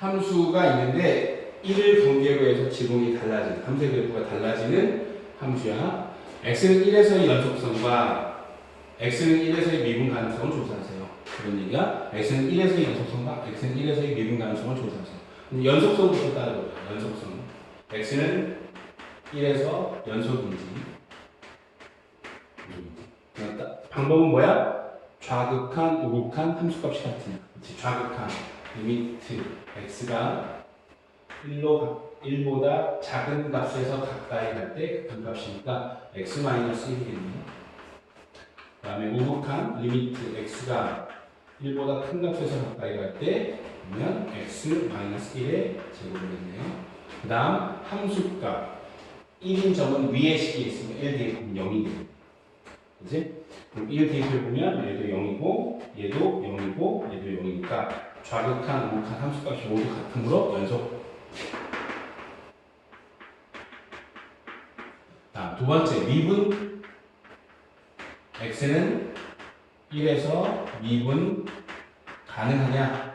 함수가 있는데 1을 분계로 해서 지붕이 달라지는 함수의 그래프가 달라지는 함수야. x는 1에서의 연속성과 x는 1에서의 미분 가능성을 조사하세요. 그런 얘기야. x는 1에서의 연속성과 x는 1에서의 미분 가능성을 조사하세요. 연속성부터 따라볼게요. 연속성. x는 1에서 연속인지. 방법은 뭐야? 좌극한, 우극한 함수값이 같은. 그렇지. 좌극한 리미트 x가 1로 1보다 작은 값에서 가까이 갈 때 그 값이니까 x-1이겠네요. 그 다음에 우극한 리미트 x가 1보다 큰 값에서 가까이 갈때 그러면 x-1의 제곱이겠네요. 그 다음 함수값 1인 점은 위에 식이 있으면 1 대입하면 0이 돼요. 그지? 그럼 1 대입해보면 얘도 0이고 얘도 0 얘도 0이니까 좌극한, 우극한 함수값이 모두 같으므로 연속 자, 두 번째, 미분 x는 1에서 미분 가능하냐?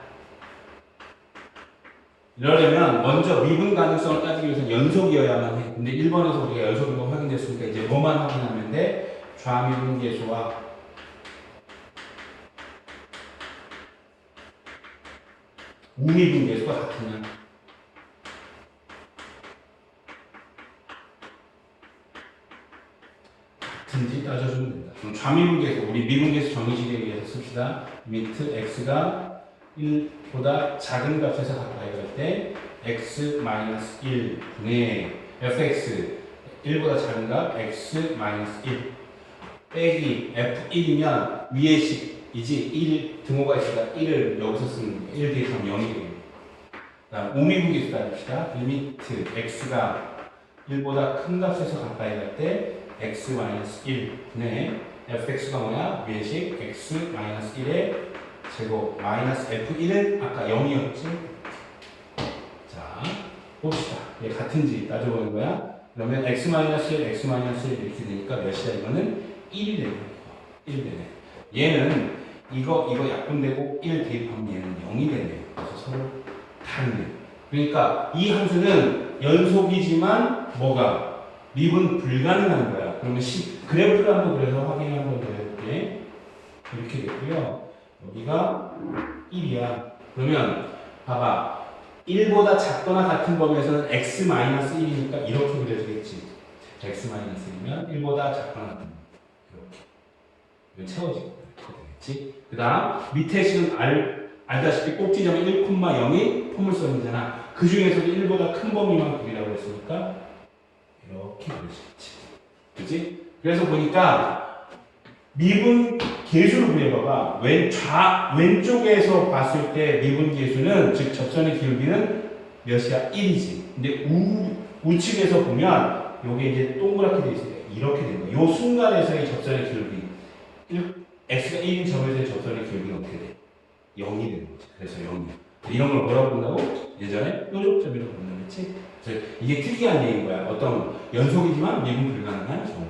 이러려면 먼저 미분 가능성을 따지기 위해서 연속이어야만 해. 근데 1번에서 우리가 연속인 거 확인됐으니까 이제 뭐만 확인하면 돼? 좌미분 계수와 우미분 계수가 같으냐? 같은지 따져주면 된다. 그럼 좌미분계수, 우리 미분계수 정의식에 의해서 씁시다. 미트 x가 1보다 작은 값에서 가까이 갈 때 x-1 분의 fx 1보다 작은 값 x-1 빼기 f1이면 위의 식 이지 1 등호가 있으니까 1을 여기서 쓰는 거예요. 1 대입하면 0이 되겠네요. 다음 우미분계수 따집시다. 리미트 x가 1보다 큰 값에서 가까이 갈 때 x-1 분의 fx가 뭐야? 위의식 x-1의 제곱 마이너스 f1은 아까 0이었지? 자, 봅시다. 얘 같은지 따져보는 거야. 그러면 x-1, x-1 이렇게 되니까 몇이야? 이거는 1이 되는 거야. 1 되네. 얘는 이거, 이거 약분되고 1 대입하면 얘는 0이 되네요. 그래서 서로 다르네요. 그러니까 이 함수는 연속이지만 뭐가? 미분 불가능한 거야. 그러면 시, 그래프를 한번 그래서 확인 한번 더 해볼게. 이렇게 됐고요. 여기가 1이야. 그러면 봐봐. 1보다 작거나 같은 범위에서는 x-1이니까 이렇게 그려지겠지. x-1이면 1보다 작거나 같은 범위. 이렇게. 채워지고. 그 다음 밑에 식은 알, 알다시피 꼭지점이 1,0이 포물선이잖아. 그 중에서도 1보다 큰 범위만 그리라고 했으니까 이렇게 그릴 수 있지. 그지? 그래서 보니까 미분 계수를 그려봐봐. 왼, 좌, 왼쪽에서 봤을 때 미분 계수는, 즉, 접선의 기울기는 몇이야? 1이지. 근데 우, 우측에서 보면, 요게 이제 동그랗게 돼 있어요. 이렇게 된 거야. 요 순간에서의 접선의 기울기. 1, x가 1인 점에서의 접선의 기울기는 어떻게 돼? 0이 되는 거지. 그래서 0이야. 이런 걸 뭐라고 본다고? 예전에 뾰족점이라고 본다고 했지? 이게 특이한 얘기인 거야. 어떤 연속이지만 미분 불가능한 경우.